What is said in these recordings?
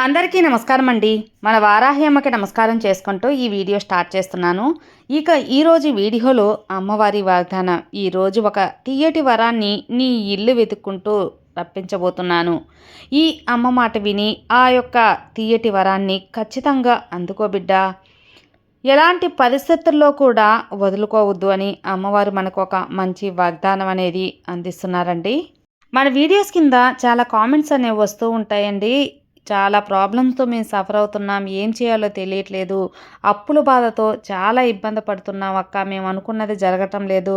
అందరికీ నమస్కారం అండి మన వారాహి అమ్మకి నమస్కారం చేసుకుంటూ ఈ వీడియో స్టార్ట్ చేస్తున్నాను. ఇక ఈరోజు వీడియోలో అమ్మవారి వాగ్దానం ఈరోజు ఒక తీయటి వరాన్ని నీ ఇల్లు వెతుక్కుంటూ రప్పించబోతున్నాను. ఈ అమ్మ మాట విని ఆ యొక్క తీయటి వరాన్ని ఖచ్చితంగా అందుకోబిడ్డా ఎలాంటి పరిస్థితుల్లో కూడా వదులుకోవద్దు అని అమ్మవారు మనకు ఒక మంచి వాగ్దానం అనేది అందిస్తున్నారండి. మన వీడియోస్ కింద చాలా కామెంట్స్ అనేవి వస్తూ ఉంటాయండి. చాలా ప్రాబ్లమ్స్తో మేము సఫర్ అవుతున్నాం. ఏం చేయాలో తెలియట్లేదు. అప్పుల బాధతో చాలా ఇబ్బంది పడుతున్నాం అక్క. మేము అనుకున్నది జరగటం లేదు.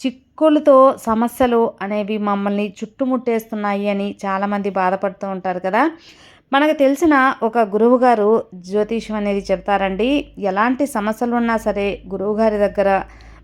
చిక్కులతో సమస్యలు అనేవి మమ్మల్ని చుట్టుముట్టేస్తున్నాయి అని చాలామంది బాధపడుతూ ఉంటారు కదా. మనకు తెలిసిన ఒక గురువు గారు జ్యోతిషం అనేది చెప్తారండి. ఎలాంటి సమస్యలు ఉన్నా సరే గురువుగారి దగ్గర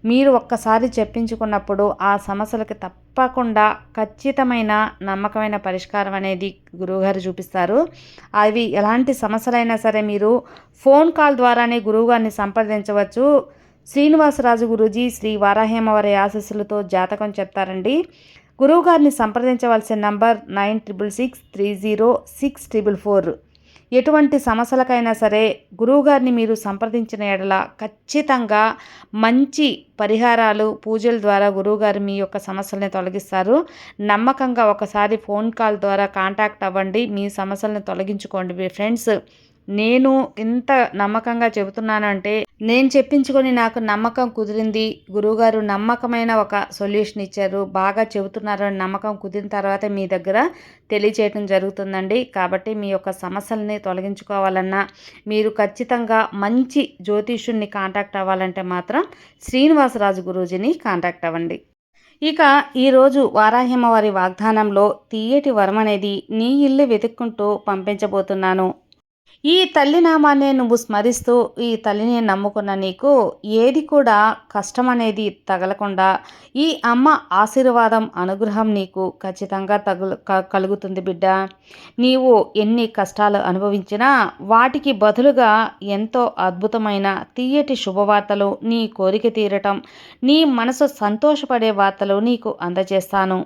మీరు ఒక్కసారి చెప్పించుకున్నప్పుడు ఆ సమస్యలకి తప్పకుండా ఖచ్చితమైన నమ్మకమైన పరిష్కారం అనేది గురువుగారు చూపిస్తారు. అవి ఎలాంటి సమస్యలైనా సరే మీరు ఫోన్ కాల్ ద్వారానే గురువుగారిని సంప్రదించవచ్చు. శ్రీనివాసరాజు గురూజీ శ్రీ వారాహేమవారి ఆశస్సులతో జాతకం చెప్తారండి. గురువుగారిని సంప్రదించవలసిన number nine triple six three zero six triple four. ఎటువంటి సమస్యలకైనా సరే గురువుగారిని మీరు సంప్రదించిన ఎడల ఖచ్చితంగా మంచి పరిహారాలు పూజల ద్వారా గురువుగారు మీ యొక్క సమస్యల్ని తొలగిస్తారు. నమ్మకంగా ఒకసారి ఫోన్ కాల్ ద్వారా కాంటాక్ట్ అవ్వండి. మీ సమస్యలను తొలగించుకోండి మీ ఫ్రెండ్స్. నేను ఇంత నమ్మకంగా చెబుతున్నాను అంటే నేను చెప్పించుకొని నాకు నమ్మకం కుదిరింది. గురువుగారు నమ్మకమైన ఒక సొల్యూషన్ ఇచ్చారు. బాగా చెబుతున్నారు అని నమ్మకం కుదిరిన తర్వాత మీ దగ్గర తెలియచేయటం జరుగుతుందండి. కాబట్టి మీ యొక్క సమస్యల్ని తొలగించుకోవాలన్నా మీరు ఖచ్చితంగా మంచి జ్యోతిష్యుడిని కాంటాక్ట్ అవ్వాలంటే మాత్రం శ్రీనివాసరాజు గురూజీని కాంటాక్ట్ అవ్వండి. ఇక ఈరోజు వారాహిమవారి వాగ్దానంలో తీయటి వరం అనేది నీ ఇల్లు వెతుక్కుంటూ పంపించబోతున్నాను. ఈ తల్లి నామాన్ని నువ్వు స్మరిస్తూ ఈ తల్లిని నమ్ముకున్న నీకు ఏది కూడా కష్టం అనేది తగలకుండా ఈ అమ్మ ఆశీర్వాదం అనుగ్రహం నీకు ఖచ్చితంగా తగులు కలుగుతుంది బిడ్డ. నీవు ఎన్ని కష్టాలు అనుభవించినా వాటికి బదులుగా ఎంతో అద్భుతమైన తీయటి శుభవార్తలు నీ కోరిక తీరటం నీ మనసు సంతోషపడే వార్తలు నీకు అందజేస్తాను.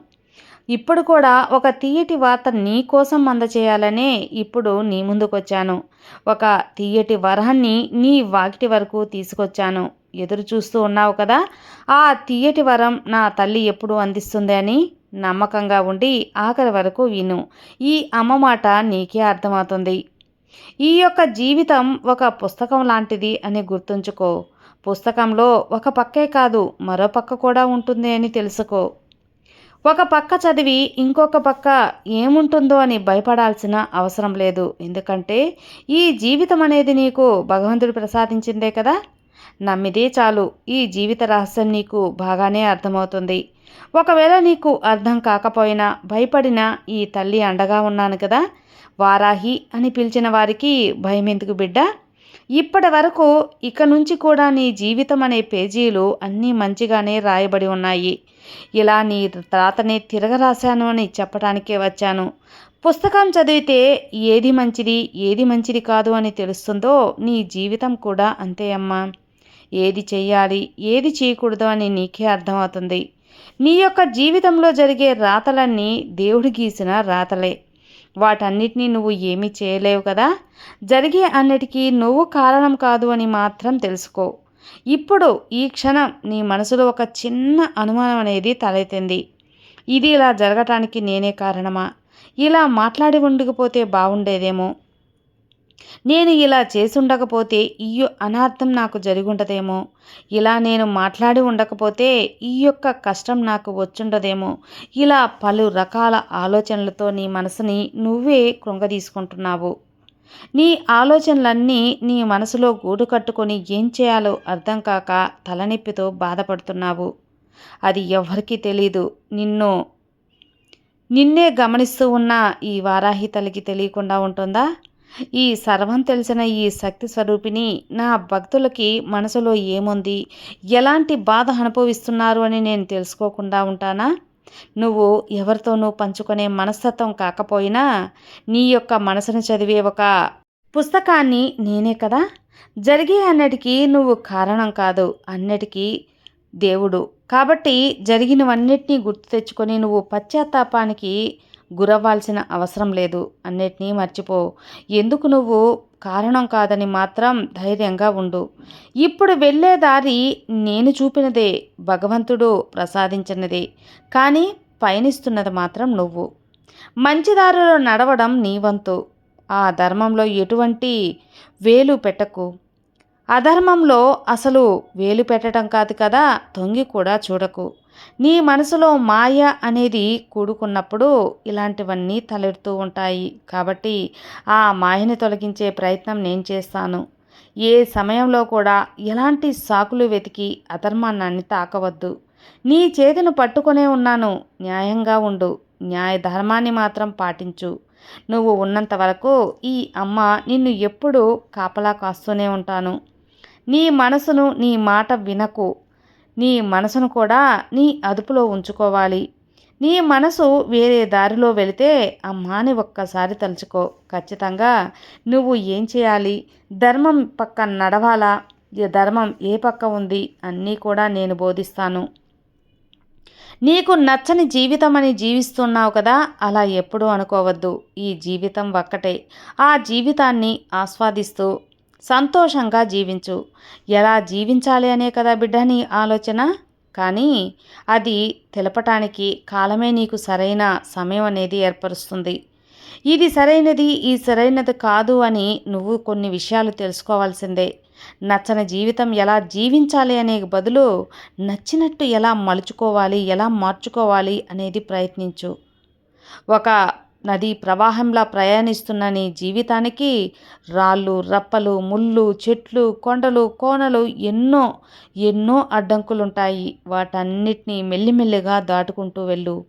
ఇప్పుడు కూడా ఒక తీయటి వార్త నీ కోసం అందచేయాలనే ఇప్పుడు నీ ముందుకొచ్చాను. ఒక తీయటి వరాన్ని నీ వాకిటి వరకు తీసుకొచ్చాను. ఎదురు చూస్తూ ఉన్నావు కదా? ఆ తీయటి వరం నా తల్లి ఎప్పుడు అందిస్తుంది అని నమ్మకంగా ఉండి ఆఖరి వరకు విను. ఈ అమ్మ మాట నీకే అర్థమవుతుంది. ఈ యొక్క జీవితం ఒక పుస్తకం లాంటిది అని గుర్తుంచుకో. పుస్తకంలో ఒక పక్కే కాదు మరో పక్క కూడా ఉంటుంది అని తెలుసుకో. ఒక పక్క చదివి ఇంకొక పక్క ఏముంటుందో అని భయపడాల్సిన అవసరం లేదు. ఎందుకంటే ఈ జీవితం అనేది నీకు భగవంతుడు ప్రసాదించిందే కదా? నమ్మిదే చాలు. ఈ జీవిత రహస్యం నీకు బాగానే అర్థమవుతుంది. ఒకవేళ నీకు అర్థం కాకపోయినా భయపడిన ఈ తల్లి అండగా ఉన్నాను కదా? వారాహి అని పిలిచిన వారికి భయం ఎందుకు బిడ్డ? ఇప్పటి వరకు ఇక నుంచి కూడా నీ జీవితం అనే పేజీలు అన్నీ మంచిగానే రాయబడి ఉన్నాయి. ఇలా నీ తాతని తిరగరాశాను అని చెప్పడానికే వచ్చాను. పుస్తకం చదివితే ఏది మంచిది ఏది మంచిది కాదు అని తెలుస్తుందో నీ జీవితం కూడా అంతే అమ్మా. ఏది చెయ్యాలి ఏది చేయకూడదు అని నీకే అర్థమవుతుంది. నీ యొక్క జీవితంలో జరిగే రాతలన్నీ దేవుడు గీసిన రాతలే. వాటన్నిటినీ నువ్వు ఏమీ చేయలేవు కదా? జరిగే అన్నిటికీ నువ్వు కారణం కాదు అని మాత్రం తెలుసుకో. ఇప్పుడు ఈ క్షణం నీ మనసులో ఒక చిన్న అనుమానం అనేది తలెత్తింది. ఇది ఇలా జరగటానికి నేనే కారణమా? ఇలా మాట్లాడి ఉండకపోతే బాగుండేదేమో? నేను ఇలా చేసి ఉండకపోతే ఈ అనార్థం నాకు జరిగుండదేమో. ఇలా నేను మాట్లాడి ఉండకపోతే ఈ యొక్క కష్టం నాకు వచ్చుండదేమో. ఇలా పలు రకాల ఆలోచనలతో నీ మనసుని నువ్వే కృంగదీసుకుంటున్నావు. నీ ఆలోచనలన్నీ నీ మనసులో గూడు కట్టుకొని ఏం చేయాలో అర్థం కాక తలనొప్పితో బాధపడుతున్నావు. అది ఎవరికీ తెలీదు. నిన్ను నిన్నే గమనిస్తూ ఉన్న ఈ వారాహి తల్లికి తెలియకుండా ఉంటుందా? ఈ సర్వం తెలిసిన ఈ శక్తి స్వరూపిణి నా భక్తులకి మనసులో ఏముంది? ఎలాంటి బాధ అనుభవిస్తున్నారు అని నేను తెలుసుకోకుండా ఉంటానా? నువ్వు ఎవరితోనూ పంచుకునే మనస్తత్వం కాకపోయినా నీ యొక్క మనసును చదివే ఒక పుస్తకాన్ని నేనే కదా? జరిగే అన్నిటికీ నువ్వు కారణం కాదు అన్నిటికీ దేవుడు. కాబట్టి జరిగినవన్నిటినీ గుర్తు తెచ్చుకొని నువ్వు పశ్చాత్తాపానికి గురవ్వాల్సిన అవసరం లేదు. అన్నిటినీ మర్చిపో. ఎందుకు నువ్వు కారణం కాదని మాత్రం ధైర్యంగా ఉండు. ఇప్పుడు వెళ్ళే దారి నేను చూపినదే భగవంతుడు ప్రసాదించినదే. కానీ పయనిస్తున్నది మాత్రం నువ్వు. మంచి దారిలో నడవడం నీ వంతు. ఆ ధర్మంలో ఎటువంటి వేలు పెట్టకు. అధర్మంలో అసలు వేలు పెట్టడం కాదు కదా తొంగి కూడా చూడకు. నీ మనసులో మాయ అనేది కూడుకున్నప్పుడు ఇలాంటివన్నీ తలెడుతూ ఉంటాయి. కాబట్టి ఆ మాయని తొలగించే ప్రయత్నం నేను చేస్తాను. ఏ సమయంలో కూడా ఎలాంటి సాకులు వెతికి అధర్మాన్ని తాకవద్దు. నీ చేతిని పట్టుకునే ఉన్నాను. న్యాయంగా ఉండు. న్యాయ ధర్మాన్ని మాత్రం పాటించు. నువ్వు ఉన్నంత వరకు ఈ అమ్మ నిన్ను ఎప్పుడూ కాపలా కాస్తూనే ఉంటాను. నీ మనసును నీ మాట వినకు. నీ మనసును కూడా నీ అదుపులో ఉంచుకోవాలి. నీ మనసు వేరే దారిలో వెళితే అమ్మాని ఒక్కసారి తలుచుకో. ఖచ్చితంగా నువ్వు ఏం చేయాలి? ధర్మం పక్క నడవాలా? ధర్మం ఏ పక్క ఉంది? అన్నీ కూడా నేను బోధిస్తాను. నీకు నచ్చని జీవితం అని జీవిస్తున్నావు కదా? అలా ఎప్పుడూ అనుకోవద్దు. ఈ జీవితం ఒక్కటే. ఆ జీవితాన్ని ఆస్వాదిస్తూ సంతోషంగా జీవించు. ఎలా జీవించాలి అనే కదా బిడ్డని ఆలోచన? కానీ అది తెలపటానికి కాలమే నీకు సరైన సమయం అనేది ఏర్పరుస్తుంది. ఇది సరైనది ఈ సరైనది కాదు అని నువ్వు కొన్ని విషయాలు తెలుసుకోవాల్సిందే. నచ్చని జీవితం ఎలా జీవించాలి అనే బదులు నచ్చినట్టు ఎలా మలుచుకోవాలి ఎలా మార్చుకోవాలి అనేది ప్రయత్నించు. ఒక నది ప్రవాహంలా ప్రయాణిస్తున్న నీ జీవితానికి రాళ్ళు రప్పలు ముళ్ళు చెట్లు కొండలు కోనలు ఎన్నో ఎన్నో అడ్డంకులుంటాయి. వాటన్నిటినీ మెల్లిమెల్లిగా దాటుకుంటూ వెళ్ళు.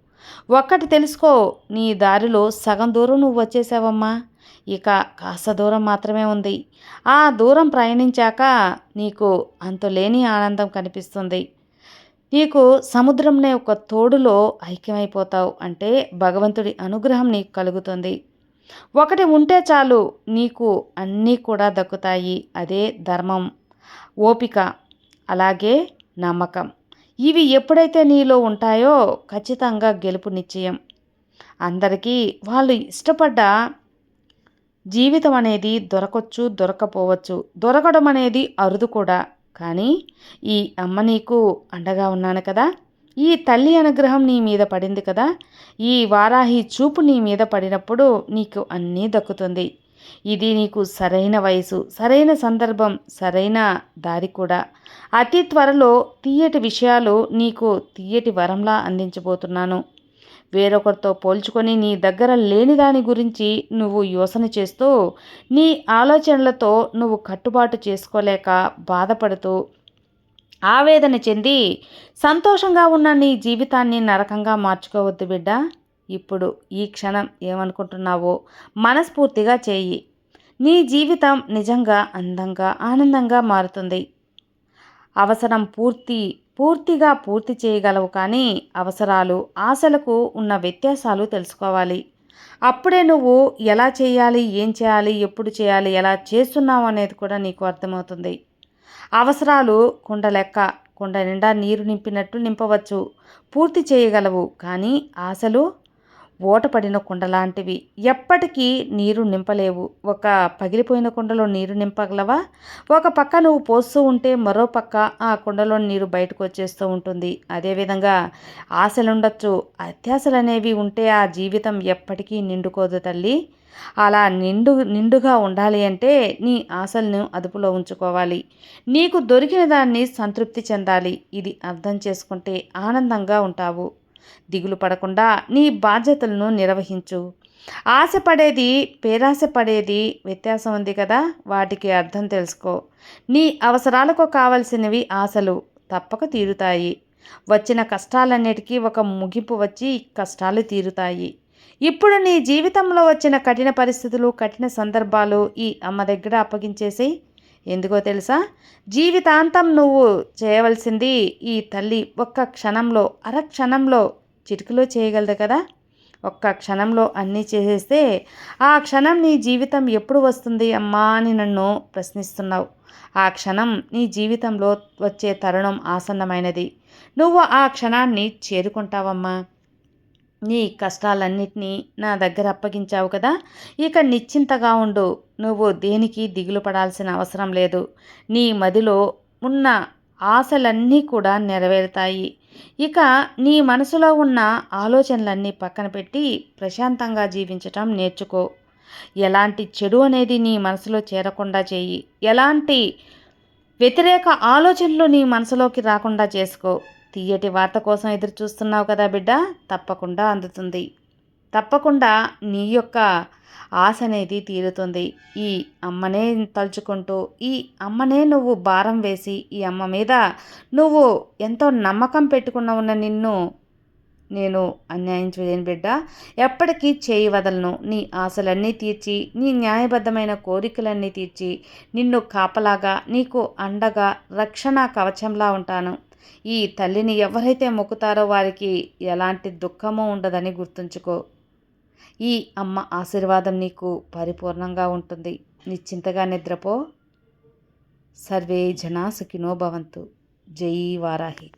ఒక్కటి తెలుసుకో నీ దారిలో సగం దూరం నువ్వు వచ్చేసావమ్మా. ఇక కాస్త దూరం మాత్రమే ఉంది. ఆ దూరం ప్రయాణించాక నీకు అంతులేని ఆనందం కనిపిస్తుంది. నీకు సముద్రంనే ఒక తోడులో ఐక్యమైపోతావు అంటే భగవంతుడి అనుగ్రహం నీకు కలుగుతుంది. ఒకటి ఉంటే చాలు నీకు అన్నీ కూడా దక్కుతాయి. అదే ధర్మం ఓపిక అలాగే నమ్మకం. ఇవి ఎప్పుడైతే నీలో ఉంటాయో ఖచ్చితంగా గెలుపు నిశ్చయం. అందరికీ వాళ్ళు ఇష్టపడ్డ జీవితం అనేది దొరకొచ్చు దొరకపోవచ్చు. దొరకడం అనేది అరుదు కూడా. కానీ ఈ అమ్మ నీకు అండగా ఉన్నాను కదా. ఈ తల్లి అనుగ్రహం నీ మీద పడింది కదా. ఈ వారాహి చూపు నీ మీద పడినప్పుడు నీకు అన్నీ దక్కుతుంది. ఇది నీకు సరైన వయసు సరైన సందర్భం సరైన దారి కూడా. అతి త్వరలో తీయటి విషయాలు నీకు తీయటి వరంలా అందించబోతున్నాను. వేరొకరితో పోల్చుకొని నీ దగ్గర లేని దాని గురించి నువ్వు యోసన చేస్తూ నీ ఆలోచనలతో నువ్వు కట్టుబాటు చేసుకోలేక బాధపడుతూ ఆవేదన చెంది సంతోషంగా ఉన్న నీ జీవితాన్ని నరకంగా మార్చుకోవద్దు బిడ్డ. ఇప్పుడు ఈ క్షణం ఏమనుకుంటున్నావో మనస్ఫూర్తిగా చేయి. నీ జీవితం నిజంగా అందంగా ఆనందంగా మారుతుంది. అవసరం పూర్తి పూర్తిగా పూర్తి చేయగలవు కానీ అవసరాలు ఆశలకు ఉన్న వ్యత్యాసాలు తెలుసుకోవాలి. అప్పుడే నువ్వు ఎలా చేయాలి ఏం చేయాలి ఎప్పుడు చేయాలి ఎలా చేస్తున్నావు అనేది కూడా నీకు అర్థమవుతుంది. అవసరాలు కుండ లెక్క కుండ నిండా నీరు నింపినట్టు నింపవచ్చు. పూర్తి చేయగలవు కానీ ఆశలు ఓటపడిన కుండ లాంటివి ఎప్పటికీ నీరు నింపలేవు. ఒక పగిలిపోయిన కుండలో నీరు నింపగలవా? ఒక పక్క నువ్వు పోస్తూ ఉంటే మరో పక్క ఆ కుండలో నీరు బయటకు వచ్చేస్తూ ఉంటుంది. అదేవిధంగా ఆశలుండొచ్చు. అత్యాశలు అనేవి ఉంటే ఆ జీవితం ఎప్పటికీ నిండుకోదు తల్లి. అలా నిండు నిండుగా ఉండాలి అంటే నీ ఆశలను అదుపులో ఉంచుకోవాలి. నీకు దొరికిన దాన్ని సంతృప్తి చెందాలి. ఇది అర్థం చేసుకుంటే ఆనందంగా ఉంటావు. దిగులు పడకుండా నీ బాధ్యతలను నిర్వహించు. ఆశపడేది పేరాశపడేది వ్యత్యాసం ఉంది కదా? వాటికి అర్థం తెలుసుకో. నీ అవసరాలకు కావలసినవి ఆశలు తప్పక తీరుతాయి. వచ్చిన కష్టాలన్నిటికీ ఒక ముగింపు వచ్చి కష్టాలు తీరుతాయి. ఇప్పుడు నీ జీవితంలో వచ్చిన కఠిన పరిస్థితులు కఠిన సందర్భాలు ఈ అమ్మ దగ్గర అప్పగించేసి ఎందుకో తెలుసా? జీవితాంతం నువ్వు చేయవలసింది ఈ తల్లి ఒక్క క్షణంలో అర క్షణంలో చిటికలో చేయగలదు కదా? ఒక్క క్షణంలో అన్నీ చేసేస్తే ఆ క్షణం నీ జీవితం ఎప్పుడు వస్తుంది అమ్మా అని నన్ను ప్రశ్నిస్తున్నావు. ఆ క్షణం నీ జీవితంలో వచ్చే తరుణం ఆసన్నమైనది. నువ్వు ఆ క్షణాన్ని చేరుకుంటావమ్మా. నీ కష్టాలన్నిటినీ నా దగ్గర అప్పగించావు కదా ఇక నిశ్చింతగా ఉండు. నువ్వు దేనికి దిగులు పడాల్సిన అవసరం లేదు. నీ మదిలో ఉన్న ఆశలన్నీ కూడా నెరవేరుతాయి. ఇక నీ మనసులో ఉన్న ఆలోచనలన్నీ పక్కన పెట్టి ప్రశాంతంగా జీవించటం నేర్చుకో. ఎలాంటి చెడు అనేది నీ మనసులో చేరకుండా చేయి. ఎలాంటి వ్యతిరేక ఆలోచనలు నీ మనసులోకి రాకుండా చేసుకో. తీయటి వార్త కోసం ఎదురు చూస్తున్నావు కదా బిడ్డ? తప్పకుండా అందుతుంది. తప్పకుండా నీ యొక్క ఆశ అనేది తీరుతుంది. ఈ అమ్మనే తలుచుకుంటూ ఈ అమ్మనే నువ్వు భారం వేసి ఈ అమ్మ మీద నువ్వు ఎంతో నమ్మకం పెట్టుకున్న ఉన్న నిన్ను నేను అన్యాయం చేయను బిడ్డ. ఎప్పటికీ చేయి వదలను. నీ ఆశలన్నీ తీర్చి నీ న్యాయబద్ధమైన కోరికలన్నీ తీర్చి నిన్ను కాపలాగా నీకు అండగా రక్షణ కవచంలా ఉంటాను. ఈ తల్లిని ఎవరైతే మొక్కుతారో వారికి ఎలాంటి దుఃఖము ఉండదని గుర్తుంచుకో. ఈ అమ్మ ఆశీర్వాదం నీకు పరిపూర్ణంగా ఉంటుంది. నిశ్చింతగా నిద్రపో. సర్వే జనా సుఖినో భవంతు. జై వారాహి.